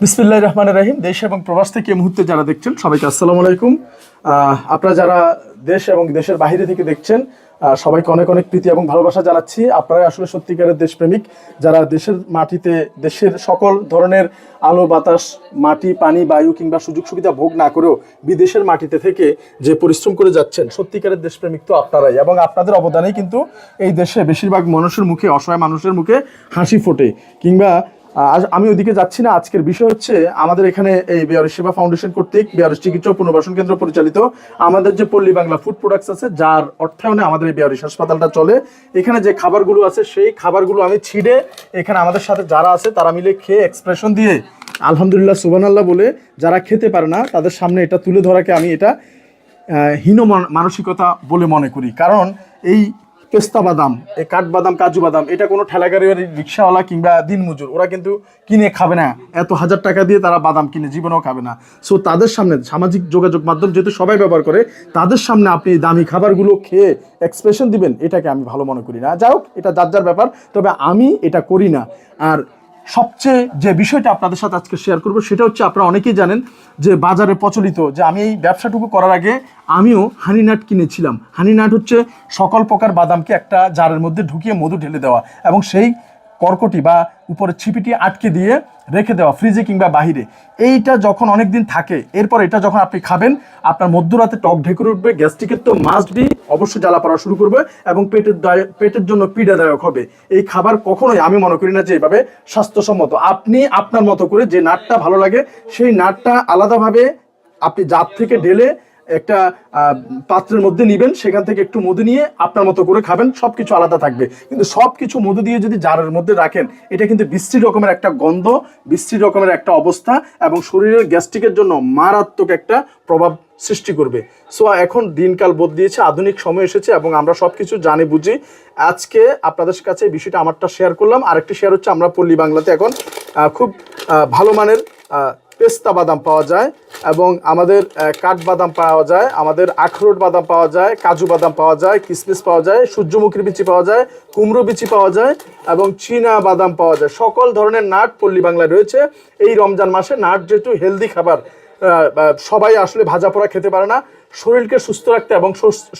বিসমিল্লাহ রহমান রাহিম, দেশ এবং প্রবাস থেকে এই মুহূর্তে যারা দেখছেন, সবাইকে আসসালামু আলাইকুম। আপনারা যারা দেশ এবং দেশের বাইরে থেকে দেখছেন সবাইকে অনেক অনেক প্রীতি এবং ভালোবাসা জানাচ্ছি। আপনারা আসলে সত্যিকারের দেশপ্রেমিক, যারা দেশের মাটিতে, দেশের সকল ধরনের আলো, বাতাস, মাটি, পানি, বায়ু কিংবা সুযোগ সুবিধা ভোগ না করেও বিদেশের মাটিতে থেকে যে পরিশ্রম করে যাচ্ছেন, সত্যিকারের দেশপ্রেমিক তো আপনারাই এবং আপনাদের অবদানেই কিন্তু এই দেশে বেশিরভাগ মানুষের মুখে, অসহায় মানুষের মুখে হাসি ফোটে কিংবা আমি ওইদিকে যাচ্ছি না। আজকের বিষয় হচ্ছে, আমাদের এখানে এই বিহারের সেবা ফাউন্ডেশন কর্তৃক বিহারের চিকিৎসা পুনর্বাসন কেন্দ্র পরিচালিত আমাদের যে পল্লী বাংলা ফুড প্রোডাক্টস আছে, যার অর্থায়নে আমাদের এই বিহারিস হাসপাতালটা চলে। এখানে যে খাবারগুলো আছে, সেই খাবারগুলো আমি ছিঁড়ে এখানে আমাদের সাথে যারা আছে, তারা মিলে খেয়ে এক্সপ্রেশন দিয়ে, আলহামদুলিল্লাহ সুবান আল্লাহ বলে যারা খেতে পারে না, তাদের সামনে এটা তুলে ধরাকে আমি এটা হীন মানসিকতা বলে মনে করি। কারণ এই পেস্তা বাদাম, এই কাঠবাদাম কাজু বাদাম, এটা কোনো ঠেলাগাড়ি রিক্সাওয়ালা কিংবা দিনমজুর, ওরা কিন্তু কিনে খাবে না। এত হাজার টাকা দিয়ে তারা বাদাম কিনে, জীবনেও খাবে না। সো তাদের সামনে সামাজিক যোগাযোগ মাধ্যম যেহেতু সবাই ব্যবহার করে, তাদের সামনে আপনি দামি খাবারগুলো খেয়ে এক্সপ্রেশন দিবেন, এটাকে আমি ভালো মনে করি না। যাই হোক, এটা যার যার ব্যাপার, তবে আমি এটা করি না। আর সবচেয়ে যে বিষয়টা আপনাদের সাথে আজকে শেয়ার করব, সেটা হচ্ছে আপনারা অনেকেই জানেন যে বাজারে প্রচলিত যে আমি এই ব্যবসাটুকু করার আগে আমিও হানিনাট কিনেছিলাম। হানিনাট হচ্ছে সকল প্রকার বাদামকে একটা জারের মধ্যে ঢুকিয়ে মধু ঢেলে দেওয়া এবং সেই কর্কটি বা উপরে ছিপিটি আটকে দিয়ে রেখে দেওয়া ফ্রিজে কিংবা বাহিরে। এইটা যখন অনেক দিন থাকে, এরপর এটা যখন আপনি খাবেন, আপনার মধ্যরাতে টক ঢেকে উঠবে, গ্যাস্ট্রিকের তো মাস্ট বি অবশ্যই জ্বালা পড়া শুরু করবে এবং পেটের পেটের জন্য পীড়াদায়ক হবে। এই খাবার কখনোই আমি মনে করি না যে এভাবে স্বাস্থ্যসম্মত। আপনি আপনার মতো করে যে নাটটা ভালো লাগে, সেই নাটটা আলাদাভাবে আপনি জাত থেকে ঢেলে একটা পাত্রের মধ্যে নিবেন, সেখান থেকে একটু মধু নিয়ে আপনার মতো করে খাবেন সব কিছু আলাদা থাকবে। কিন্তু সব কিছু মধু দিয়ে যদি জারের মধ্যে রাখেন, এটা কিন্তু বিশ্রী রকমের একটা গন্ধ, বিশ্রী রকমের একটা অবস্থা, এবং শরীরের গ্যাস্ট্রিকের জন্য মারাত্মক একটা প্রভাব সৃষ্টি করবে। সো, এখন দিনকাল বদলিয়েছে, আধুনিক সময় এসেছে, এবং আমরা সব কিছু জানি, বুঝি। আজকে আপনাদের কাছে এই বিষয়টা আমারটা শেয়ার করলাম। আরেকটি শেয়ার হচ্ছে, আমরা পল্লী বাংলাতে এখন খুব ভালো মানের পেস্তা বাদাম পাওয়া যায়। এবং আমাদের কাঠবাদাম পাওয়া যায়, আমাদের আখরোট বাদাম পাওয়া যায়, কাজু বাদাম পাওয়া যায়, কিসমিস পাওয়া যায়, সূর্যমুখীর বিচি পাওয়া যায়, কুমড়ো বিচি পাওয়া যায় এবং চীনা বাদাম পাওয়া যায়। সকল ধরনের নাট পল্লী বাংলায় রয়েছে। এই রমজান মাসে নাট যেহেতু হেলদি খাবার সবাই আসলে ভাজা পোড়া খেতে পারে না। শরীরকে সুস্থ রাখতে এবং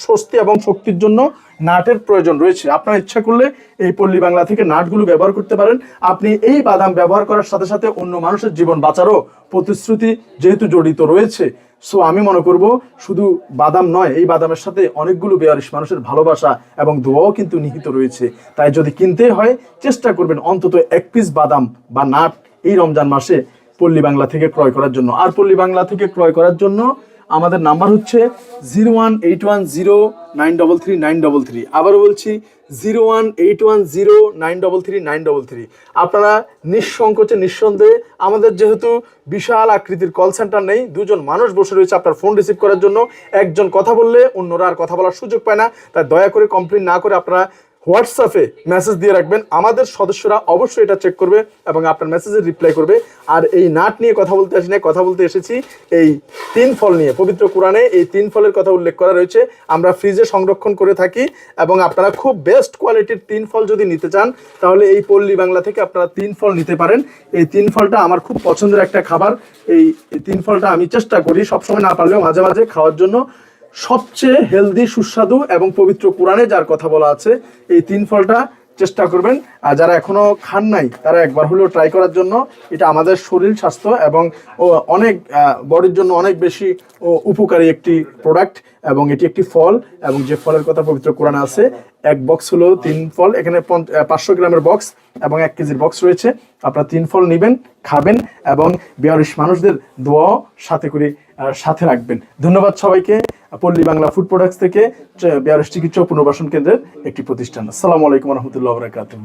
স্বস্তি এবং শক্তির জন্য নাটের প্রয়োজন রয়েছে। আপনার ইচ্ছা করলে এই পল্লী বাংলা থেকে নাটগুলো ব্যবহার করতে পারেন। আপনি এই বাদাম ব্যবহার করার সাথে সাথে অন্য মানুষের জীবন বাঁচারও প্রতিশ্রুতি যেহেতু জড়িত রয়েছে। সো আমি মনে করব শুধু বাদাম নয়, এই বাদামের সাথে অনেকগুলো বেয়ারিশ মানুষের ভালোবাসা এবং দোয়াও কিন্তু নিহিত রয়েছে। তাই যদি কিনতে হয়, চেষ্টা করবেন অন্তত এক পিস বাদাম বা নাট এই রমজান মাসে পল্লী বাংলা থেকে ক্রয় করার জন্য। আর পল্লী বাংলা থেকে ক্রয় করার জন্য আমাদের নাম্বার হচ্ছে zero one eight one zero nine double three nine double three. আবারও বলছি, zero one eight one zero nine double three nine double three. আপনারা নিঃসংকোচে, নিঃসন্দেহে আমাদের যেহেতু বিশাল আকৃতির কল সেন্টার নেই, দুজন মানুষ বসে রয়েছে আপনার ফোন রিসিভ করার জন্য। একজন কথা বললে অন্যরা আর কথা বলার সুযোগ পায় না। তাই দয়া করে কমপ্লেন না করে আপনারা হোয়াটসঅ্যাপে মেসেজ দিয়ে রাখবেন। আমাদের সদস্যরা অবশ্যই এটা চেক করবে এবং আপনার মেসেজের রিপ্লাই করবে। আর এই নাট নিয়ে কথা বলতে আসি না কথা বলতে এসেছি এই তিন ফল নিয়ে। পবিত্র কোরআনে এই তিন ফলের কথা উল্লেখ করা রয়েছে। আমরা ফ্রিজে সংরক্ষণ করে থাকি এবং আপনারা খুব বেস্ট কোয়ালিটির তিন ফল যদি নিতে চান, তাহলে এই পল্লী বাংলা থেকে আপনারা তিন ফল নিতে পারেন। এই তিন ফলটা আমার খুব পছন্দের একটা খাবার। এই তিন ফলটা আমি চেষ্টা করি সবসময় না পারলেও মাঝে মাঝে খাওয়ার জন্য। সবচেয়ে হেলদি, সুস্বাদু এবং পবিত্র কোরআনে যার কথা বলা আছে, এই তিন ফলটা চেষ্টা করবেন। আর যারা এখনও খান নাই, তারা একবার হলেও ট্রাই করার জন্য। এটা আমাদের শরীর স্বাস্থ্য এবং অনেক বডির জন্য অনেক বেশি উপকারী একটি প্রোডাক্ট এবং এটি একটি ফল এবং যে ফলের কথা পবিত্র কোরআনে আছে, এক বক্স হলো তিন ফল। এখানে পাঁচশো গ্রামের বক্স এবং এক কেজির বক্স রয়েছে। আপনারা তিন ফল নেবেন, খাবেন এবং বিয়ারিশ মানুষদের দোয়াও সাথে করে সাথে রাখবেন। ধন্যবাদ সবাইকে। পল্লী বাংলা ফুড প্রোডাক্টস থেকে বিয়ারিশ চিকিৎসা পুনর্বাসন কেন্দ্রের একটি প্রতিষ্ঠান। আসসালামু আলাইকুম রহমতুল্লাহ বরাকাতুহ।